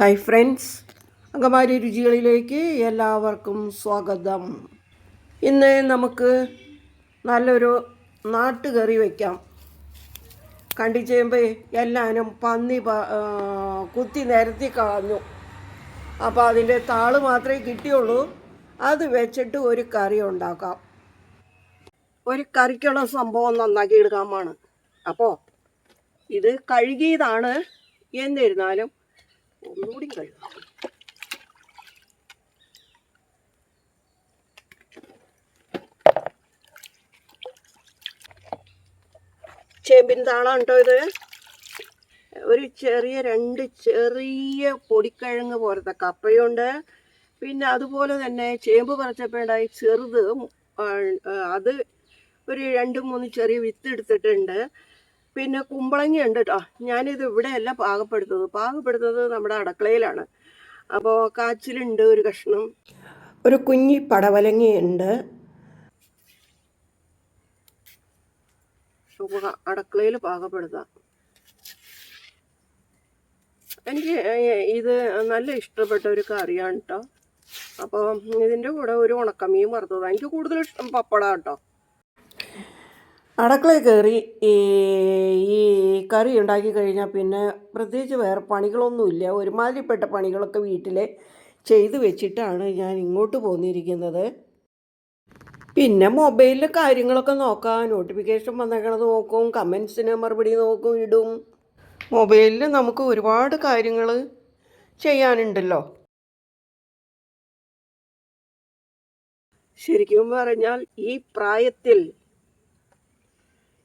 Hi friends അങ്കമാരി രുചികളിലേക്ക് എല്ലാവർക്കും സ്വാഗതം. ഇന്ന് നമുക്ക് നല്ലൊരു നാട്ടുകറി വയ്ക്കാം കണ്ടി ചെയ്യുമ്പോൾ എല്ലാവരും പന്നി കുത്തി നിരത്തി കളഞ്ഞു. അപ്പോൾ അതിന്റെ താൾ മാത്രമേ കിട്ടിയുള്ളൂ. അത് വെച്ചിട്ട് ഒരു കറി ഉണ്ടാക്കാം. ഒരു കറിക്കുള്ള സംഭവം നന്നാക്കി എടുക്കാമാണ് അപ്പോൾ ഇത് കഴുകിയതാണ്. എന്നിരുന്നാലും ഒന്നുകൂടി കഴുകാം ചേമ്പിൻ താളാണ് കേട്ടോ ഇത്? ഒരു ചെറിയ രണ്ട് ചെറിയ പൊടിക്കിഴങ്ങ് പോലത്തെ കപ്പയുണ്ട്. പിന്നെ അതുപോലെ തന്നെ ചേമ്പ് പറിച്ചപ്പോണ്ടായി ചെറുത് അത് ഒരു രണ്ട് മൂന്ന് ചെറിയ വിത്ത് എടുത്തിട്ടുണ്ട്. പിന്നെ കുമ്പളങ്ങ ഉണ്ട് കേട്ടോ ഞാനിത് ഇവിടെയല്ല പാകപ്പെടുത്തത് പാകപ്പെടുത്തത് നമ്മുടെ അടുക്കളയിലാണ്. അപ്പോൾ കാച്ചിലുണ്ട് ഒരു കഷ്ണം. ഒരു കുഞ്ഞി പടവലങ്ങയുണ്ട്. അടുക്കളയിൽ പാകപ്പെടുത്താം. എനിക്ക് ഇത് നല്ല ഇഷ്ടപ്പെട്ട ഒരു കറിയാണ് കേട്ടോ അപ്പോൾ ഇതിന്റെ കൂടെ ഒരു ഉണക്കമീൻ വറുത്തതാണ്. എനിക്ക് കൂടുതൽ ഇഷ്ടം പപ്പടാണ് കേട്ടോ അടുക്കളയിൽ കയറി ഈ ഈ കറി ഉണ്ടാക്കി കഴിഞ്ഞാൽ പിന്നെ പ്രത്യേകിച്ച് വേറെ പണികളൊന്നുമില്ല. ഒരുമാതിരിപ്പെട്ട പണികളൊക്കെ വീട്ടിൽ ചെയ്ത് വെച്ചിട്ടാണ് ഞാൻ ഇങ്ങോട്ട് പോന്നിരിക്കുന്നത്. പിന്നെ മൊബൈലിൽ കാര്യങ്ങളൊക്കെ നോക്കാം. നോട്ടിഫിക്കേഷൻ വന്നേക്കണത് നോക്കും. കമൻസിന് മറുപടി നോക്കും ഇടും. മൊബൈലിൽ നമുക്ക് ഒരുപാട് കാര്യങ്ങൾ ചെയ്യാനുണ്ടല്ലോ. ശരിക്കും പറഞ്ഞാൽ ഈ പ്രായത്തിൽ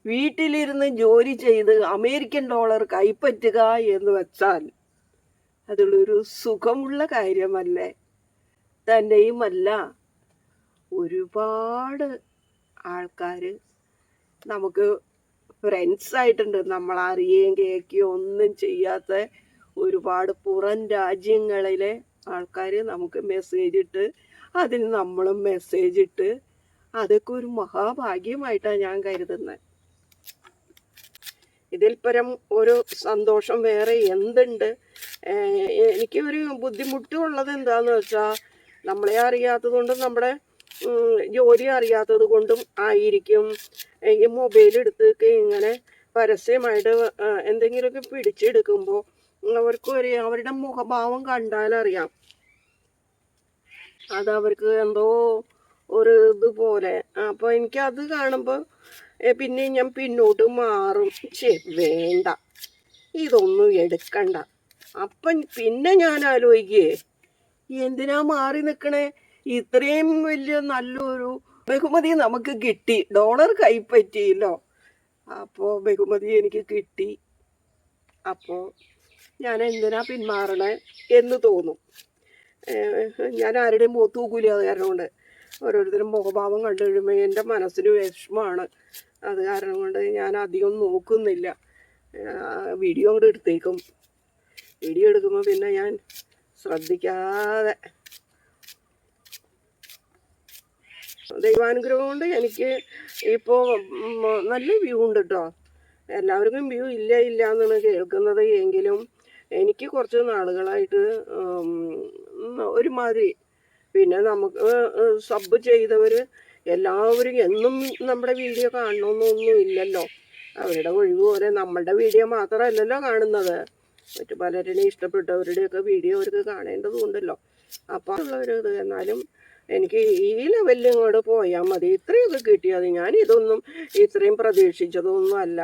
വീട്ടിലിരുന്ന് ജോലി ചെയ്ത് അമേരിക്കൻ ഡോളർ കൈപ്പറ്റുക എന്ന് വെച്ചാൽ അതിലൊരു സുഖമുള്ള കാര്യമല്ലേ? തന്നെയുമല്ല ഒരുപാട് ആൾക്കാർ നമുക്ക് ഫ്രണ്ട്സ് ആയിട്ടുണ്ട്. നമ്മൾ അറിയുകയും കേൾക്കുകയോ ഒന്നും ചെയ്യാത്ത ഒരുപാട് പുറം രാജ്യങ്ങളിലെ ആൾക്കാർ നമുക്ക് മെസ്സേജ് ഇട്ട് അതിന് നമ്മളും മെസ്സേജ് ഇട്ട് അതൊക്കെ ഒരു മഹാഭാഗ്യമായിട്ടാണ് ഞാൻ കരുതുന്നത്. ഇതിൽ പരം ഒരു സന്തോഷം വേറെ എന്തുണ്ട്? എനിക്ക് ഒരു ബുദ്ധിമുട്ടുള്ളത് എന്താന്ന് വെച്ചാൽ നമ്മളെ അറിയാത്തതുകൊണ്ടും നമ്മുടെ ജോലി അറിയാത്തത് കൊണ്ടും ആയിരിക്കും. ഈ മൊബൈൽ എടുത്തൊക്കെ ഇങ്ങനെ പരസ്യമായിട്ട് എന്തെങ്കിലുമൊക്കെ പിടിച്ചെടുക്കുമ്പോൾ അവർക്ക് ഒരു അവരുടെ മുഖഭാവം കണ്ടാലറിയാം. അത് അവർക്ക് എന്തോ ഒരു ഇതുപോലെ. അപ്പോൾ എനിക്കത് കാണുമ്പോൾ പിന്നെ ഞാൻ പിന്നോട്ട് മാറും. ചേ വേണ്ട. ഇതൊന്നും എടുക്കണ്ട. അപ്പം പിന്നെ ഞാൻ ആലോചിക്കേ എന്തിനാ മാറി നിൽക്കണേ ഇത്രയും വലിയ നല്ലൊരു ബഹുമതി നമുക്ക് കിട്ടി. ഡോളർ കൈപ്പറ്റിയല്ലോ. അപ്പോൾ ബഹുമതി എനിക്ക് കിട്ടി. അപ്പോൾ ഞാൻ എന്തിനാ പിന്മാറണേ എന്ന് തോന്നും. ഞാൻ ആരുടെയും മൂത്തൂക്കൂലി അത് കാരണം കൊണ്ട് ഓരോരുത്തരും മുഖഭാവം കണ്ടു കഴിയുമ്പോൾ എന്റെ മനസ്സിന് വിഷമമാണ് അത് കാരണം കൊണ്ട് ഞാൻ അധികം നോക്കുന്നില്ല. വീഡിയോ അങ്ങോട്ട് എടുത്തേക്കും. വീഡിയോ എടുക്കുമ്പോൾ പിന്നെ ഞാൻ ശ്രദ്ധിക്കാതെ ദൈവാനുഗ്രഹം കൊണ്ട് എനിക്ക് ഇപ്പോൾ നല്ല വ്യൂ ഉണ്ട് കേട്ടോ എല്ലാവർക്കും വ്യൂ ഇല്ല ഇല്ല എന്നാണ് കേൾക്കുന്നത്. എങ്കിലും എനിക്ക് കുറച്ച് നാളുകളായിട്ട് ഒരുമാതിരി പിന്നെ നമുക്ക് സബ് ചെയ്തവർ എല്ലാവരും എന്നും നമ്മുടെ വീഡിയോ കാണണമെന്നൊന്നും ഇല്ലല്ലോ. അവരുടെ ഒഴിവ് പോലെ നമ്മളുടെ വീഡിയോ മാത്രമല്ലല്ലോ കാണുന്നത്. മറ്റു പലരുടെയും ഇഷ്ടപ്പെട്ടവരുടെയൊക്കെ വീഡിയോ അവർക്ക് കാണേണ്ടതുണ്ടല്ലോ. അപ്പോൾ ഉള്ളൊരു ഇത് എന്നാലും എനിക്ക് ഈ ലെവലിൽ ഇങ്ങോട്ട് പോയാൽ മതി. ഇത്രയൊക്കെ കിട്ടിയത്. ഞാൻ ഇതൊന്നും ഇത്രയും പ്രതീക്ഷിച്ചതൊന്നും അല്ല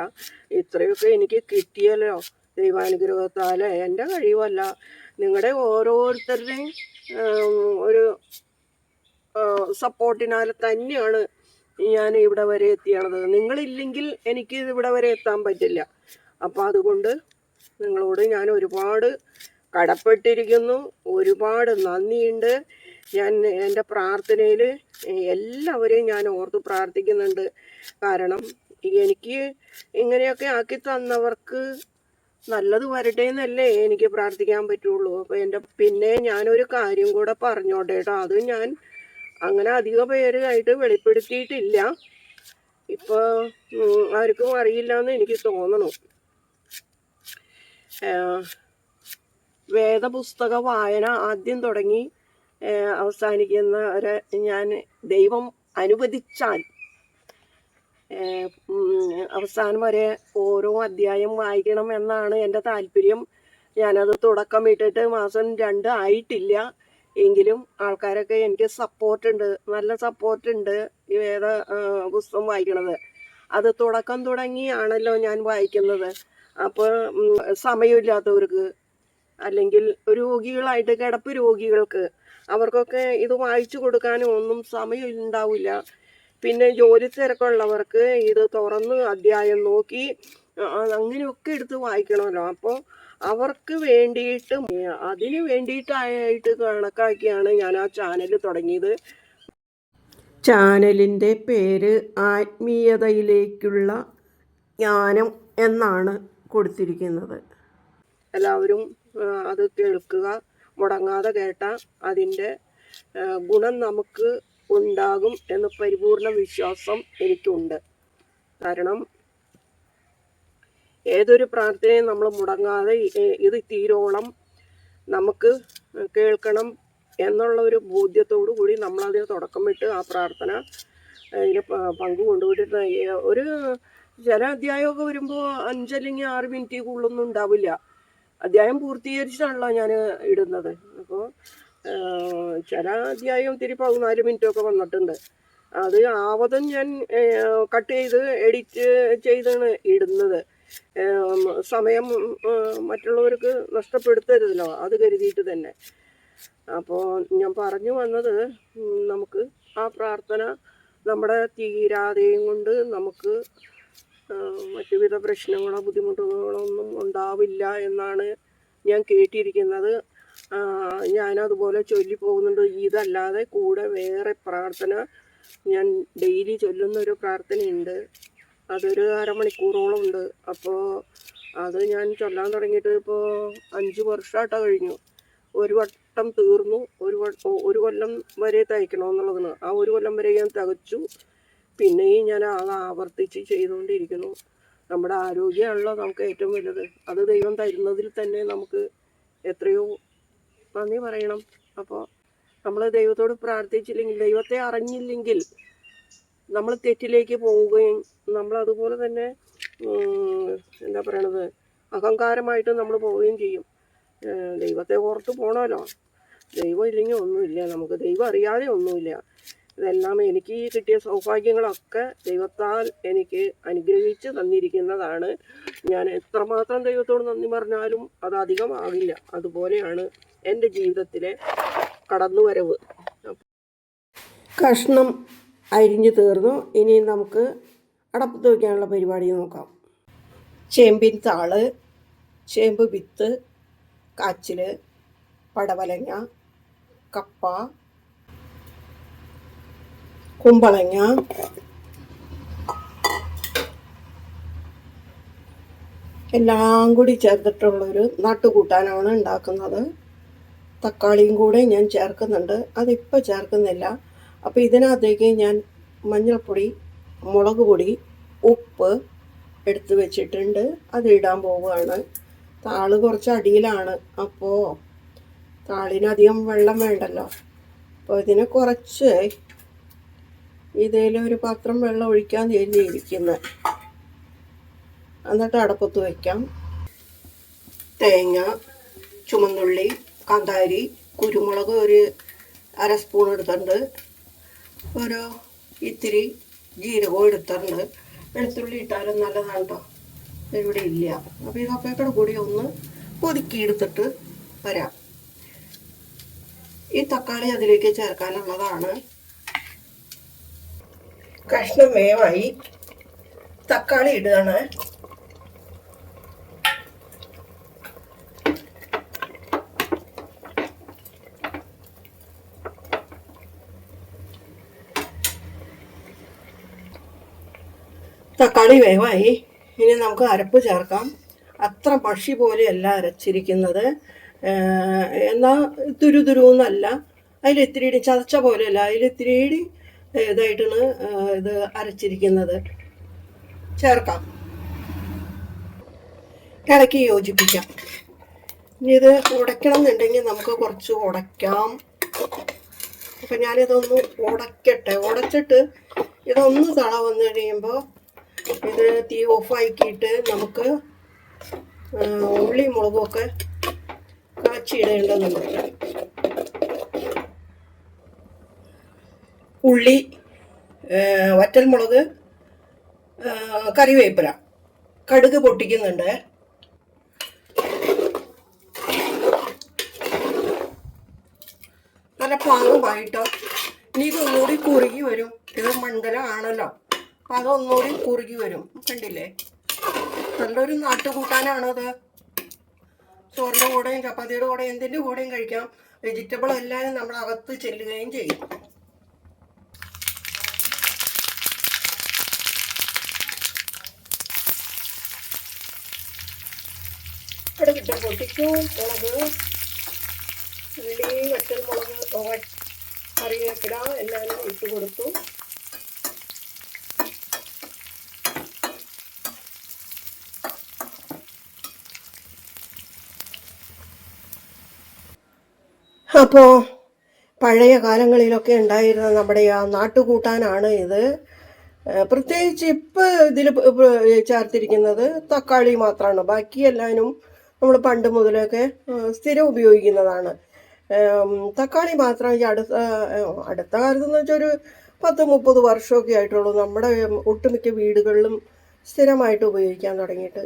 ഇത്രയൊക്കെ എനിക്ക് കിട്ടിയല്ലോ. ദൈവാനുഗ്രഹത്താൽ എന്റെ കഴിവല്ല. നിങ്ങളുടെ ഓരോരുത്തരുടെയും ഒരു സപ്പോർട്ടിനാൽ തന്നെയാണ് ഞാൻ ഇവിടെ വരെ എത്തിയണത്. നിങ്ങളില്ലെങ്കിൽ എനിക്ക് ഇവിടെ വരെ എത്താൻ പറ്റില്ല. അപ്പോൾ അതുകൊണ്ട് നിങ്ങളോട് ഞാൻ ഒരുപാട് കടപ്പെട്ടിരിക്കുന്നു. ഒരുപാട് നന്ദിയുണ്ട്. ഞാൻ എന്റെ പ്രാർത്ഥനയിൽ എല്ലാവരെയും ഞാൻ ഓർത്ത് പ്രാർത്ഥിക്കുന്നുണ്ട്. കാരണം എനിക്ക് ഇങ്ങനെയൊക്കെ ആക്കി തന്നവർക്ക് നല്ലത് വരട്ടെ എന്നല്ലേ എനിക്ക് പ്രാർത്ഥിക്കാൻ പറ്റുള്ളൂ. അപ്പോൾ എന്റെ പിന്നെ ഞാനൊരു കാര്യം കൂടെ പറഞ്ഞോട്ടെ കേട്ടോ. അത് ഞാൻ അങ്ങനെ അധിക പേരായിട്ട് വെളിപ്പെടുത്തിയിട്ടില്ല. ഇപ്പോൾ ആർക്കും അറിയില്ല എന്ന് എനിക്ക് തോന്നണു. വേദപുസ്തക വായന ആദ്യം തുടങ്ങി അവസാനിക്കുന്ന ഒരു ഞാൻ ദൈവം അനുവദിച്ചാൽ അവസാനം വരെ ഓരോ അധ്യായം വായിക്കണം എന്നാണ് എന്റെ താല്പര്യം. ഞാനത് തുടക്കം ഇട്ടിട്ട് മാസം രണ്ട് ആയിട്ടില്ല. എങ്കിലും ആൾക്കാരൊക്കെ എനിക്ക് സപ്പോർട്ടുണ്ട് നല്ല സപ്പോർട്ടുണ്ട് ഈ വേദ പുസ്തകം വായിക്കണത്. അത് തുടക്കം തുടങ്ങിയാണല്ലോ ഞാൻ വായിക്കുന്നത്. അപ്പോൾ സമയമില്ലാത്തവർക്ക് അല്ലെങ്കിൽ രോഗികളായിട്ട് കിടപ്പ് രോഗികൾക്ക് അവർക്കൊക്കെ ഇത് വായിച്ചു കൊടുക്കാനും ഒന്നും സമയം ഉണ്ടാവില്ല പിന്നെ ജോലി തിരക്കുള്ളവർക്ക് ഇത് തുറന്ന് അധ്യായം നോക്കി അങ്ങനെയൊക്കെ എടുത്ത് വായിക്കണമല്ലോ. അപ്പോൾ അവർക്ക് വേണ്ടിയിട്ട് അതിന് വേണ്ടിയിട്ടായിട്ട് കണക്കാക്കിയാണ് ഞാൻ ആ ചാനൽ തുടങ്ങിയത്. ചാനലിന്റെ പേര് ആത്മീയതയിലേക്കുള്ള ജ്ഞാനം എന്നാണ് കൊടുത്തിരിക്കുന്നത്. എല്ലാവരും അത് കേൾക്കുക മുടങ്ങാതെ കേട്ട അതിന്റെ ഗുണം നമുക്ക് ഉണ്ടാകും എന്ന പരിപൂർണ വിശ്വാസം എനിക്കുണ്ട്. കാരണം ഏതൊരു പ്രാർത്ഥനയും നമ്മൾ മുടങ്ങാതെ ഇത് തീരോളം നമുക്ക് കേൾക്കണം എന്നുള്ള ഒരു ബോധ്യത്തോടു കൂടി നമ്മളതിന് തുടക്കമിട്ട് ആ പ്രാർത്ഥന അതിന് പങ്കു പങ്ക് കൊണ്ടുപോയിട്ട് ഒരു ചില അധ്യായമൊക്കെ വരുമ്പോൾ അഞ്ചല്ലെങ്കിൽ ആറ് മിനിറ്റ് കൂടുതലൊന്നും ഉണ്ടാവില്ല. അധ്യായം പൂർത്തീകരിച്ചിട്ടാണല്ലോ ഞാൻ ഇടുന്നത്. അപ്പോൾ ചില അധ്യായം ഇത്തിരി പതിനാല് മിനിറ്റൊക്കെ വന്നിട്ടുണ്ട്. അത് ആവതും ഞാൻ കട്ട് ചെയ്ത് എഡിറ്റ് ചെയ്താണ് ഇടുന്നത്. സമയം മറ്റുള്ളവർക്ക് നഷ്ടപ്പെടുത്തരുതല്ലോ അത് കരുതിയിട്ട് തന്നെ. അപ്പോൾ ഞാൻ പറഞ്ഞു വന്നത് നമുക്ക് ആ പ്രാർത്ഥന നമ്മുടെ തീരാതെയും കൊണ്ട് നമുക്ക് മറ്റുവിധ പ്രശ്നങ്ങളോ ബുദ്ധിമുട്ടുകളോ ഒന്നും ഉണ്ടാവില്ല എന്നാണ് ഞാൻ കേട്ടിരിക്കുന്നത്. ഞാനതുപോലെ ചൊല്ലി പോകുന്നുണ്ട്. ഇതല്ലാതെ കൂടെ വേറെ പ്രാർത്ഥന ഞാൻ ഡെയിലി ചൊല്ലുന്ന ഒരു പ്രാർത്ഥനയുണ്ട്. അതൊരു അരമണിക്കൂറോളം ഉണ്ട് അപ്പോൾ അത് ഞാൻ ചൊല്ലാൻ തുടങ്ങിയിട്ട് ഇപ്പോൾ അഞ്ച് വർഷമായിട്ടാ കഴിഞ്ഞു. ഒരു വട്ടം തീർന്നു. ഒരു ഒരു കൊല്ലം വരെ തയ്ക്കണമെന്നുള്ളതാണ് ആ ഒരു കൊല്ലം വരെ ഞാൻ തികച്ചു പിന്നെയും ഞാൻ അത് ആവർത്തിച്ച് ചെയ്തുകൊണ്ടിരിക്കുന്നു. നമ്മുടെ ആരോഗ്യമാണല്ലോ നമുക്ക് ഏറ്റവും വലുത്. അത് ദൈവം തരുന്നതിൽ തന്നെ നമുക്ക് എത്രയോ നന്ദി പറയണം. അപ്പോൾ നമ്മൾ ദൈവത്തോട് പ്രാർത്ഥിച്ചില്ലെങ്കിൽ ദൈവത്തെ അറിഞ്ഞില്ലെങ്കിൽ നമ്മൾ തെറ്റിലേക്ക് പോവുകയും നമ്മൾ അതുപോലെ തന്നെ എന്താ പറയണത് അഹങ്കാരമായിട്ട് നമ്മൾ പോവുകയും ചെയ്യും. ദൈവത്തെ ഓർത്ത് പോകണമല്ലോ ദൈവം ഇല്ലെങ്കിൽ ഒന്നുമില്ല. നമുക്ക് ദൈവം അറിയാതെ ഒന്നുമില്ല. ഇതെല്ലാം എനിക്ക് കിട്ടിയ സൗഭാഗ്യങ്ങളൊക്കെ ദൈവത്താൽ എനിക്ക് അനുഗ്രഹിച്ച് തന്നിരിക്കുന്നതാണ്. ഞാൻ എത്രമാത്രം ദൈവത്തോട് നന്ദി പറഞ്ഞാലും അത് അധികമാകില്ല. അതുപോലെയാണ് എന്റെ ജീവിതത്തിലെ കടന്നുവരവ്. കഷ്ണം അരിഞ്ഞു തീർന്നു. ഇനി നമുക്ക് അടപ്പത്ത് വയ്ക്കാനുള്ള പരിപാടി നോക്കാം. ചേമ്പിൻ താൾ ചേമ്പ് വിത്ത് കാച്ചിൽ പടവലങ്ങ കപ്പ കുമ്പളങ്ങ എല്ലാം കൂടി ചേർത്തിട്ടുള്ളൊരു നാട്ടുകൂട്ടാനാണ് ഉണ്ടാക്കുന്നത്. തക്കാളിയും കൂടെ ഞാൻ ചേർക്കുന്നുണ്ട്. അതിപ്പോൾ ചേർക്കുന്നില്ല. അപ്പോൾ ഇതിനകത്തേക്ക് ഞാൻ മഞ്ഞൾപ്പൊടി മുളക് പൊടി ഉപ്പ് എടുത്തു വെച്ചിട്ടുണ്ട്. അത് ഇടാൻ പോവുകയാണ്. താൾ കുറച്ച് അടിയിലാണ്. അപ്പോൾ താളിനധികം വെള്ളം വേണ്ടല്ലോ. അപ്പോൾ ഇതിനെ കുറച്ച് ഇതിലൊരു പാത്രം വെള്ളം ഒഴിക്കാൻ എഴുതിയിരിക്കുന്നത് എന്നിട്ട് അടപ്പത്ത് വയ്ക്കാം തേങ്ങ ചുമന്നുള്ളി കാന്താരി കുരുമുളക് ഒരു അര സ്പൂൺ എടുത്തിട്ടുണ്ട്. ഒരു ഇത്തിരി ജീരകവും എടുത്തിട്ടുണ്ട്. വെളുത്തുള്ളി ഇട്ടാലും നല്ലതാണ് കേട്ടോ ഇവിടെ ഇല്ല. അപ്പോൾ ഇതൊക്കെ കൂടെ കൂടി ഒന്ന് ഒതുക്കി എടുത്തിട്ട് വരാം. ഈ തക്കാളി അതിലേക്ക് ചേർക്കാനുള്ളതാണ്. കഷ്ണം വേവായി. തക്കാളി ഇടുകയാണ്. തക്കാളി വേവായി. ഇനി നമുക്ക് അരപ്പ് ചേർക്കാം. അത്ര പക്ഷി പോലെയല്ല അരച്ചിരിക്കുന്നത്. എന്നാൽ എന്നാൽ തുരുതുരുന്നല്ല അതിൽ ഇത്തിരി ചതച്ച പോലെയല്ല. അതിൽ ഇതായിട്ടാണ് ഇത് അരച്ചിരിക്കുന്നത്. ചേർക്കാം. ഇളക്കി യോജിപ്പിക്കാം. ഇനി ഇത് ഉടയ്ക്കണം എന്നുണ്ടെങ്കിൽ നമുക്ക് കുറച്ച് ഉടയ്ക്കാം. അപ്പം ഞാനിതൊന്ന് ഉടയ്ക്കട്ടെ. ഉടച്ചിട്ട് ഇതൊന്ന് തള വന്നു കഴിയുമ്പോൾ ഇത് തീ ഓഫാക്കിയിട്ട് നമുക്ക് ഉള്ളി മുളകൊക്കെ കാച്ചിടേണ്ടതുണ്ട്. ഉള്ളി വറ്റൽമുളക് കറിവേപ്പില. കടുക് പൊട്ടിക്കുന്നുണ്ട്. നല്ല പാകമായിട്ടോ? ഇനി ഇതൊന്നുകൂടി കുറുകി വരും. ഇത് മണ്ഡലമാണല്ലോ അപ്പം അതൊന്നുകൂടി കുറുകി വരും. കണ്ടില്ലേ? നല്ലൊരു നാട്ടുകൂട്ടാനാണത് ചോറിന്റെ കൂടെയും ചപ്പാത്തിയുടെ കൂടെയും എന്തിന്റെ കൂടെയും കഴിക്കാം? വെജിറ്റബിൾ എല്ലാം നമ്മൾ അകത്ത് ചെല്ലുകയും ചെയ്യും. അടുക്കിട്ട് പൊട്ടിച്ചു മുളക്. ഉള്ളി വറ്റൽ മുളക് കറിവേപ്പില എല്ലാം ഇട്ട് കൊടുത്തു. അപ്പോൾ പഴയ കാലങ്ങളിലൊക്കെ ഉണ്ടായിരുന്ന നമ്മുടെ ആ നാട്ടുകൂട്ടാനാണ് ഇത്. പ്രത്യേകിച്ച് ഇപ്പോൾ ഇതിൽ ചേർത്തിരിക്കുന്നത് തക്കാളി മാത്രമാണ് ബാക്കി എല്ലാവരും നമ്മൾ പണ്ട് മുതലൊക്കെ സ്ഥിരം ഉപയോഗിക്കുന്നതാണ്. തക്കാളി മാത്രം ഈ അടുത്ത അടുത്ത അടുത്ത കാലത്തെന്ന് വെച്ചാൽ ഒരു പത്ത് മുപ്പത് വർഷമൊക്കെ ആയിട്ടുള്ളൂ. നമ്മുടെ ഒട്ടുമിക്ക വീടുകളിലും സ്ഥിരമായിട്ട് ഉപയോഗിക്കാൻ തുടങ്ങിയിട്ട്.